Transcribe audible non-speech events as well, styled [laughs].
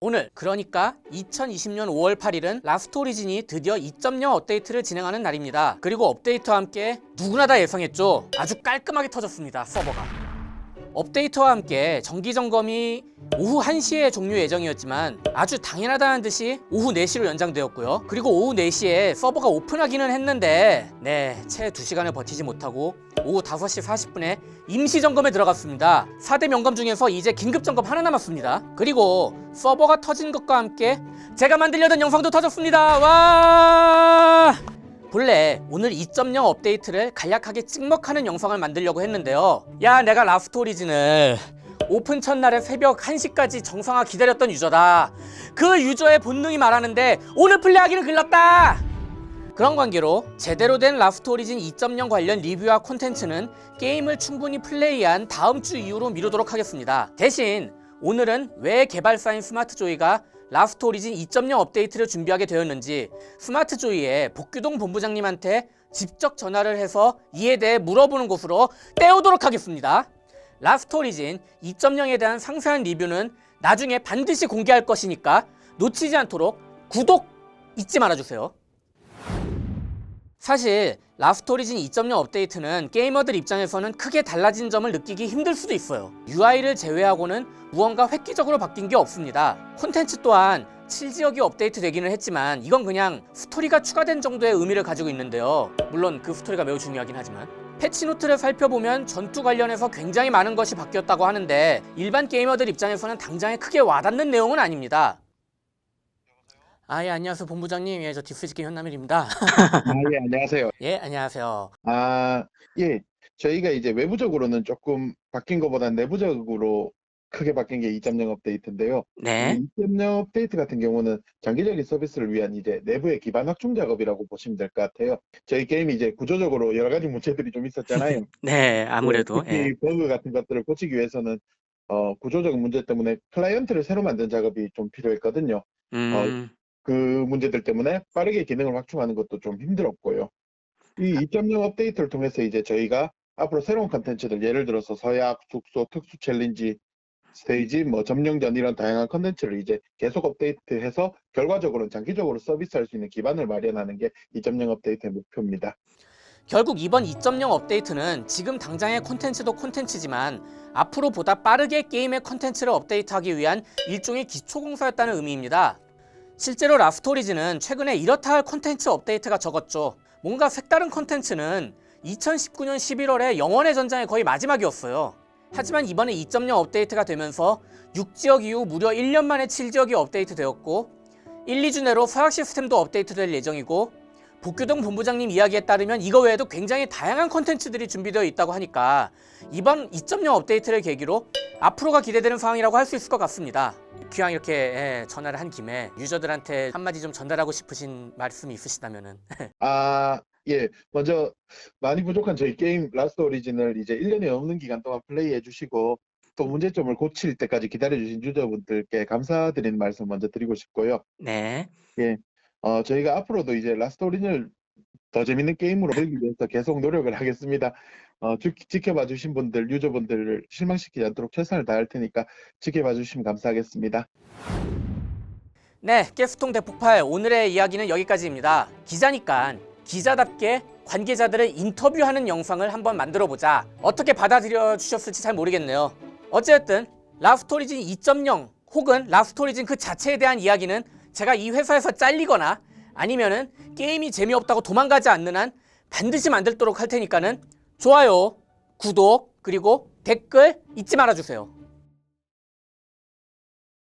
오늘 그러니까 2020년 5월 8일은 라스트 오리진이 드디어 2.0 업데이트를 진행하는 날입니다. 그리고 업데이트와 함께 누구나 다 예상했죠. 아주 깔끔하게 터졌습니다. 서버가. 업데이트와 함께 정기 점검이 오후 1시에 종료 예정이었지만 아주 당연하다는 듯이 오후 4시로 연장되었고요. 그리고 오후 4시에 서버가 오픈하기는 했는데 네, 채 2시간을 버티지 못하고 오후 5시 40분에 임시 점검에 들어갔습니다. 4대 명검 중에서 이제 긴급 점검 하나 남았습니다. 그리고 서버가 터진 것과 함께 제가 만들려던 영상도 터졌습니다. 와! 본래 오늘 2.0 업데이트를 간략하게 찍먹하는 영상을 만들려고 했는데요. 야, 내가 라스트 오리진을 오픈 첫날에 새벽 1시까지 정상화 기다렸던 유저다. 그 유저의 본능이 말하는데 오늘 플레이하기는 글렀다. 그런 관계로 제대로 된 라스트 오리진 2.0 관련 리뷰와 콘텐츠는 게임을 충분히 플레이한 다음 주 이후로 미루도록 하겠습니다. 대신 오늘은 왜 개발사인 스마트조이가 라스트 오리진 2.0 업데이트를 준비하게 되었는지 스마트조이의 복규동 본부장님한테 직접 전화를 해서 이에 대해 물어보는 곳으로 떼오도록 하겠습니다. 라스트 오리진 2.0에 대한 상세한 리뷰는 나중에 반드시 공개할 것이니까 놓치지 않도록 구독 잊지 말아주세요. 사실 라스트 오리진 2.0 업데이트는 게이머들 입장에서는 크게 달라진 점을 느끼기 힘들 수도 있어요. UI를 제외하고는 무언가 획기적으로 바뀐 게 없습니다. 콘텐츠 또한 7지역이 업데이트 되기는 했지만 이건 그냥 스토리가 추가된 정도의 의미를 가지고 있는데요. 물론 그 스토리가 매우 중요하긴 하지만 패치노트를 살펴보면 전투 관련해서 굉장히 많은 것이 바뀌었다고 하는데 일반 게이머들 입장에서는 당장에 크게 와닿는 내용은 아닙니다. 아, 예, 안녕하세요, 본부장님. 예, 저 디스지게 현남일입니다. [laughs] 아, 예, 안녕하세요. [laughs] 예, 안녕하세요. 아, 예. 저희가 이제 외부적으로는 조금 바뀐 것보다 내부적으로 크게 바뀐 게 2.0 업데이트인데요. 네. 이2.0 업데이트 같은 경우는 장기적인 서비스를 위한 이제 내부의 기반 확충 작업이라고 보시면 될 것 같아요. 저희 게임이 이제 구조적으로 여러 가지 문제들이 좀 있었잖아요. [laughs] 네, 아무래도. 특히 예. 버그 같은 것들을 고치기 위해서는 어, 구조적인 문제 때문에 클라이언트를 새로 만든 작업이 좀 필요했거든요. 음, 그 문제들 때문에 빠르게 기능을 확충하는 것도 좀 힘들었고요. 이 2.0 업데이트를 통해서 이제 저희가 앞으로 새로운 컨텐츠들 예를 들어서 서약, 숙소, 특수 챌린지, 스테이지, 뭐 점령전 이런 다양한 컨텐츠를 이제 계속 업데이트해서 결과적으로는 장기적으로 서비스할 수 있는 기반을 마련하는 게 2.0 업데이트의 목표입니다. 결국 이번 2.0 업데이트는 지금 당장의 콘텐츠도 콘텐츠지만 앞으로 보다 빠르게 게임의 콘텐츠를 업데이트하기 위한 일종의 기초공사였다는 의미입니다. 실제로 라스토리즈는 최근에 이렇다 할 콘텐츠 업데이트가 적었죠. 뭔가 색다른 콘텐츠는 2019년 11월에 영원의 전장의 거의 마지막이었어요. 하지만 이번에 2.0 업데이트가 되면서 6지역 이후 무려 1년 만에 7지역이 업데이트 되었고 1, 2주 내로 서약 시스템도 업데이트 될 예정이고 복규동 본부장님 이야기에 따르면 이거 외에도 굉장히 다양한 콘텐츠들이 준비되어 있다고 하니까 이번 2.0 업데이트를 계기로 앞으로가 기대되는 상황이라고 할 수 있을 것 같습니다. 기왕 이렇게 예, 전화를 한 김에 유저들한테 한마디 좀 전달하고 싶으신 말씀이 있으시다면은 [laughs] 아, 예. 먼저 많이 부족한 저희 게임 라스트 오리진을 이제 1년이 넘는 기간 동안 플레이해 주시고 또 문제점을 고칠 때까지 기다려 주신 유저분들께 감사드리는 말씀 먼저 드리고 싶고요. 네. 어, 저희가 앞으로도 이제 라스트 오리진을 더 재밌는 게임으로 만들기 위해서 계속 노력을 하겠습니다. 어, 주- 지켜봐 주신 분들, 유저분들을 실망시키지 않도록 최선을 다할 테니까 지켜봐 주시면 감사하겠습니다. 네, 가스통 대폭발 오늘의 이야기는 여기까지입니다. 기자니까 기자답게 관계자들을 인터뷰하는 영상을 한번 만들어 보자. 어떻게 받아들여 주셨을지 잘 모르겠네요. 어쨌든 라스토리진 2.0 혹은 라스토리진 그 자체에 대한 이야기는 제가 이 회사에서 잘리거나 아니면은 게임이 재미없다고 도망가지 않는 한 반드시 만들도록 할 테니까는 좋아요, 구독, 그리고 댓글 잊지 말아 주세요.